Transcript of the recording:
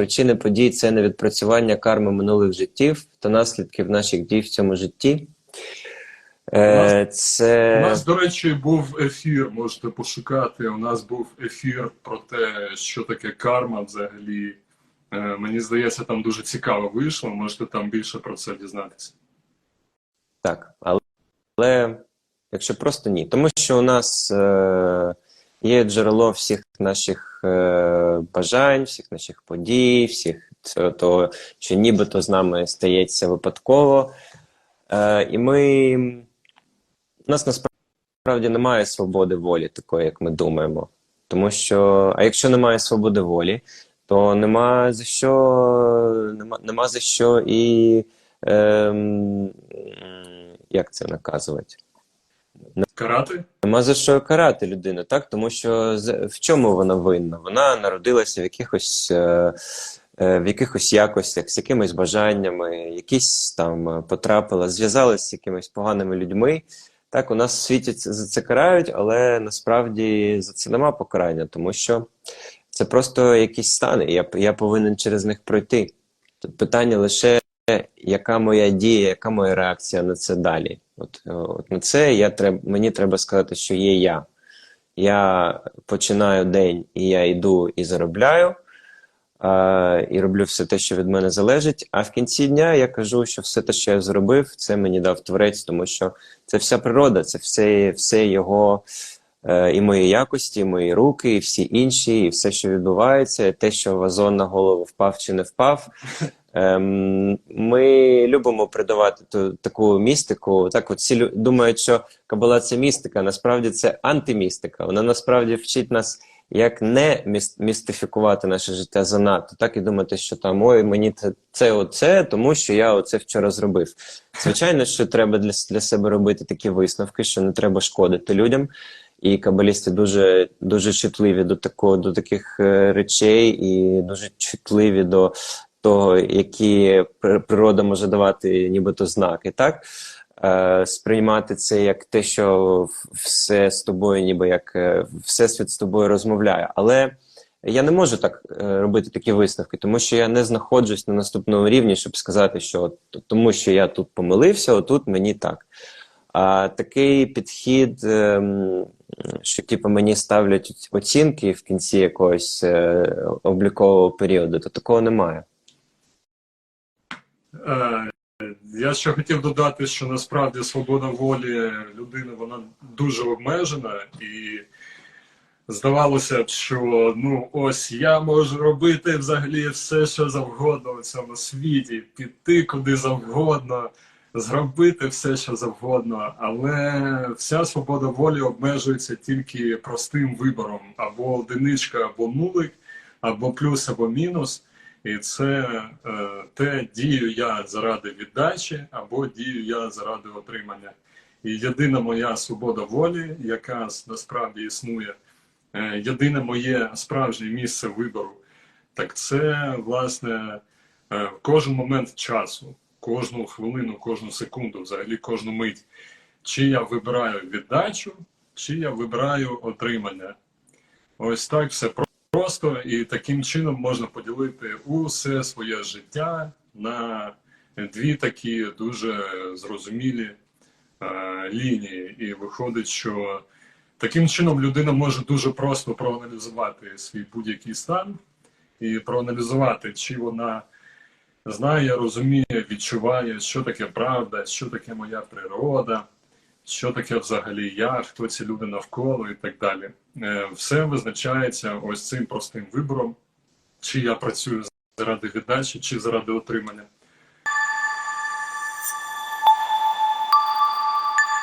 причини подій це не відпрацювання карми минулих життів та наслідків наших дій в цьому житті. Е, це... У нас, до речі, був ефір, можете пошукати. У нас був ефір про те, що таке карма взагалі. Е, Мені здається, там дуже цікаво вийшло. Можете там більше про це дізнатися. Так, але, але якщо просто ні. Тому що у нас е, є джерело всіх наших е, бажань, всіх наших подій, всіх того, що нібито з нами стається випадково. Е, і ми. У нас насправді немає свободи волі, такої, як ми думаємо. Тому що, а якщо немає свободи волі, то нема за що, нема, нема за що і. Ем, як це наказувати? Карати? Нема за що карати людину, так? Тому що в чому вона винна? Вона народилася в якихось, е, е, в якихось якостях, з якимись бажаннями, якісь там е, потрапила, зв'язалася з якимись поганими людьми. Так, у нас в світі за це карають, але насправді за це нема покарання, тому що це просто якісь стани. і Я, я повинен через них пройти. Тут питання лише яка моя дія, яка моя реакція на це далі. От, е, от на це я треб, мені треба сказати, що є я. Я починаю день, і я йду і заробляю, е, і роблю все те, що від мене залежить. А в кінці дня я кажу, що все те, що я зробив, це мені дав творець, тому що це вся природа, це все, все його. е, І мої якості, і мої руки, і всі інші, і все, що відбувається, те, що вазон на голову впав чи не впав. Ем, ми любимо придавати ту, таку містику. Так, от всі думають, що кабала це містика. Насправді це антимістика. Вона насправді вчить нас, як не містифікувати наше життя занадто, так і думати, що там ой, мені це, це оце, тому що я оце вчора зробив. Звичайно, що треба для, для себе робити такі висновки, що не треба шкодити людям. І кабалісти дуже дуже чутливі до такого до таких е, речей, і дуже чутливі до того, які при- природа може давати нібито знаки, так? Е, сприймати це як те, що все з тобою, ніби як е, всесвіт з тобою розмовляє. Але я не можу так е, робити такі висновки, тому що я не знаходжусь на наступному рівні, щоб сказати, що тому що я тут помилився, отут мені так. А такий підхід, ем, що типу, мені ставлять оцінки в кінці якогось облікового періоду, то такого немає. Е, Я ще хотів додати, що насправді свобода волі людини вона дуже обмежена, і здавалося б, що ну ось я можу робити взагалі все, що завгодно у цьому світі, піти куди завгодно, зробити все, що завгодно, але вся свобода волі обмежується тільки простим вибором. Або одиничка, або нулик, або плюс, або мінус. І це е, те дію я заради віддачі або дію я заради отримання. І єдина моя свобода волі, яка насправді існує, е, єдине моє справжнє місце вибору, так це власне е, кожен момент часу, кожну хвилину, кожну секунду, взагалі кожну мить. Чи я вибираю віддачу, чи я вибираю отримання. Ось так все просто і таким чином можна поділити усе своє життя на дві такі дуже зрозумілі е, лінії. І виходить, що таким чином людина може дуже просто проаналізувати свій будь-який стан і проаналізувати, чи вона знає, розуміє, відчуває, що таке правда, що таке моя природа що таке взагалі я, хто ці люди навколо і так далі. Е, Все визначається ось цим простим вибором, чи я працюю заради віддачі, чи заради отримання.